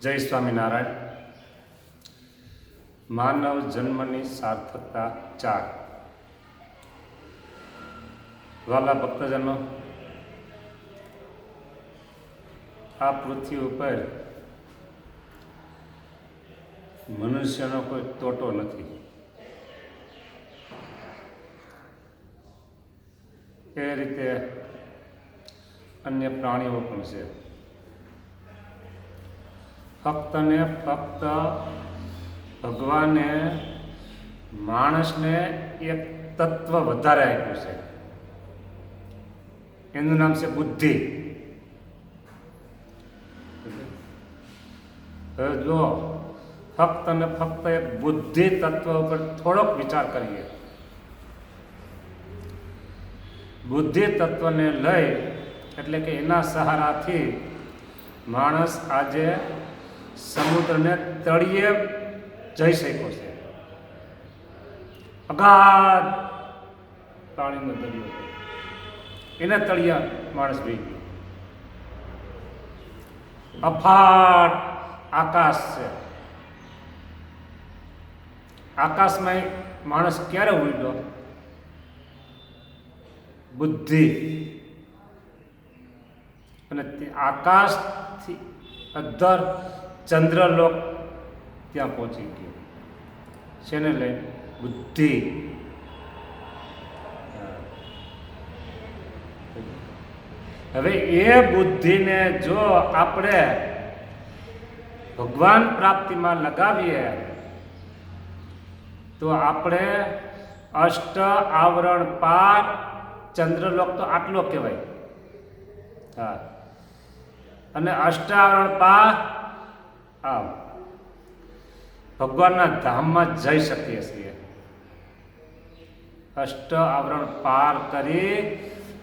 જય સ્વામિનારાયણ. માનવ જન્મની સાર્થકતા ચાર. વાલા ભક્તજનો, આ પૃથ્વી ઉપર મનુષ્યનો કોઈ તોટો નથી. એ રીતે અન્ય પ્રાણીઓ પણ છે. ફક્ત ને ફક્ત ભગવાને માણસને એક તત્વ વધારે આપ્યું છે. એનું નામ છે બુદ્ધિ. જો ફક્ત ને ફક્ત એક બુદ્ધિ તત્વ ઉપર થોડોક વિચાર કરીએ. બુદ્ધિ તત્વને લઈ એટલે કે એના સહારાથી માણસ આજે સમુદ્રને તળિયે જઈ શક્યો છે. અગાધ પાણીનો દરિયો. એને તળિયા માણસ ભી અફાટ આકાશ છે. આકાશમાં માણસ ક્યારે ઉડ્યો? બુદ્ધિ. અને આકાશથી અધર ચંદ્રલોક ત્યાં પહોંચી ગયો. શેને લઈ? બુદ્ધિ. હવે એ બુદ્ધિને જો આપણે ભગવાન પ્રાપ્તિમાં લગાવીએ, તો આપણે અષ્ટ આવરણ પાર ચંદ્રલોક તો આટલો કહેવાય. હા. અને અષ્ટાવરણ પાર આમ, ભગવાનના ધામમાં જઈ શકીએ છીએ. અષ્ટ આવરણ પાર કરી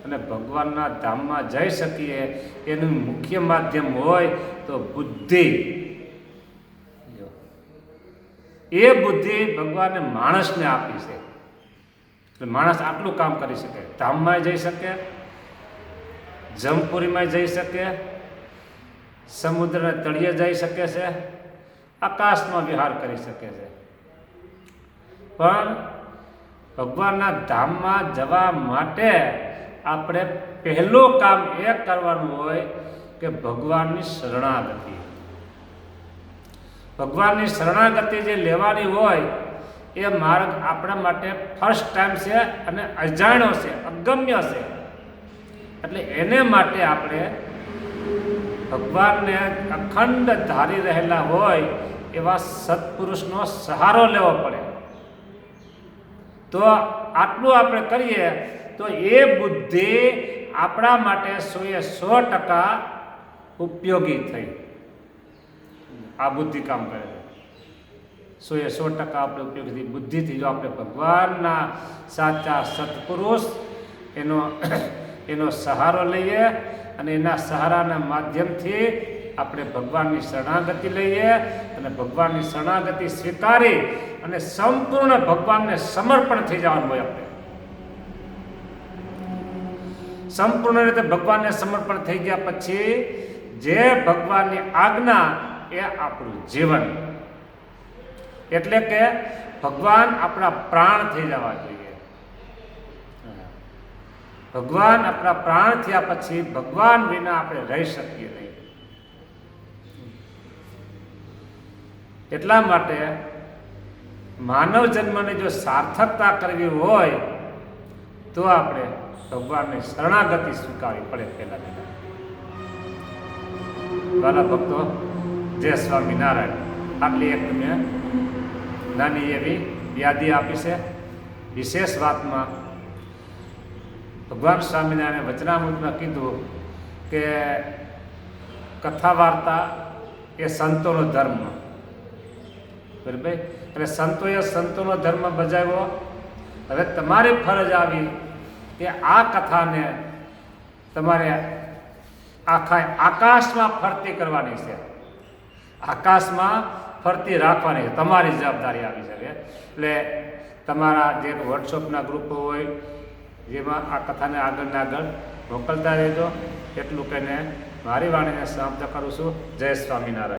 અને ભગવાનના ધામમાં જઈ શકીએ. એનું મુખ્ય માધ્યમ હોય તો બુદ્ધિ. એ બુદ્ધિ ભગવાને માણસને આપી છે. એટલે માણસ આટલું કામ કરી શકે. ધામમાં જઈ શકે, જમપુરીમાં જઈ શકે સમુદ્રના તળિયે જઈ શકે છે, આકાશમાં વિહાર કરી શકે છે. પણ ભગવાનના ધામમાં જવા માટે આપણે પહેલું કામ એ કરવાનું હોય કે ભગવાનની શરણાગતિ. ભગવાનની શરણાગતિ જે લેવાની હોય એ માર્ગ આપણા માટે ફર્સ્ટ ટાઈમ છે અને અજાણ્યો છે, અગમ્ય છે. એટલે એને માટે આપણે ભગવાનને અખંડ ધારી રહેલા હોય એવા સત્પુરુષનો સહારો લેવો પડે. તો આટલું આપણે કરીએ, તો એ બુદ્ધિ આપણા માટે સોએ સો ટકા ઉપયોગી થઈ. આ બુદ્ધિ કામ કરે સો સોએ સો ટકા આપણે ઉપયોગી થઈ બુદ્ધિથી જો આપણે ભગવાનના સાચા સત્પુરુષ, એનો એનો સહારો લઈએ અને એના સહારાના માધ્યમથી આપણે ભગવાનની શરણાગતિ લઈએ અને ભગવાનની શરણાગતિ સ્વીકારી અને સંપૂર્ણ ભગવાનને સમર્પણ થઈ જવાનું હોય આપણે. સંપૂર્ણ રીતે ભગવાનને સમર્પણ થઈ ગયા પછી જે ભગવાનની આજ્ઞા એ આપણું જીવન. એટલે કે ભગવાન આપણા પ્રાણ થઈ જવા જોઈએ. ભગવાન આપણા પ્રાણ થયા પછી ભગવાન વિના આપણે રહી શકીએ નહીં. એટલા માટે માનવ જન્મને જો સાર્થકતા કરવી હોય, તો આપણે ભગવાનની શરણાગતિ સ્વીકારવી પડે પહેલા પહેલા. વાલા ભક્તો, જય સ્વામિનારાયણ. આટલી એક મેં નાની એવી યાદી આપી છે. વિશેષ વાતમાં ભગવાન સ્વામિનારાયણે વચનામૃતમાં કીધું કે કથા વાર્તા એ સંતોનો ધર્મ. બરાબર એટલે સંતોએ સંતોનો ધર્મ બજાવ્યો. હવે તમારી ફરજ આવી કે આ કથાને તમારે આખા આકાશમાં ફરતી કરવાની છે. આકાશમાં ફરતી રાખવાની છે. તમારી જવાબદારી આવી શકે એટલે તમારા જે વોટ્સઅપના ગ્રુપો હોય જેમાં આ કથાને આગળ ને આગળ મોકલતા રહેજો. એટલું કહીને મારી વાણીને સમાપ્ત કરું છું. જય સ્વામિનારાયણ.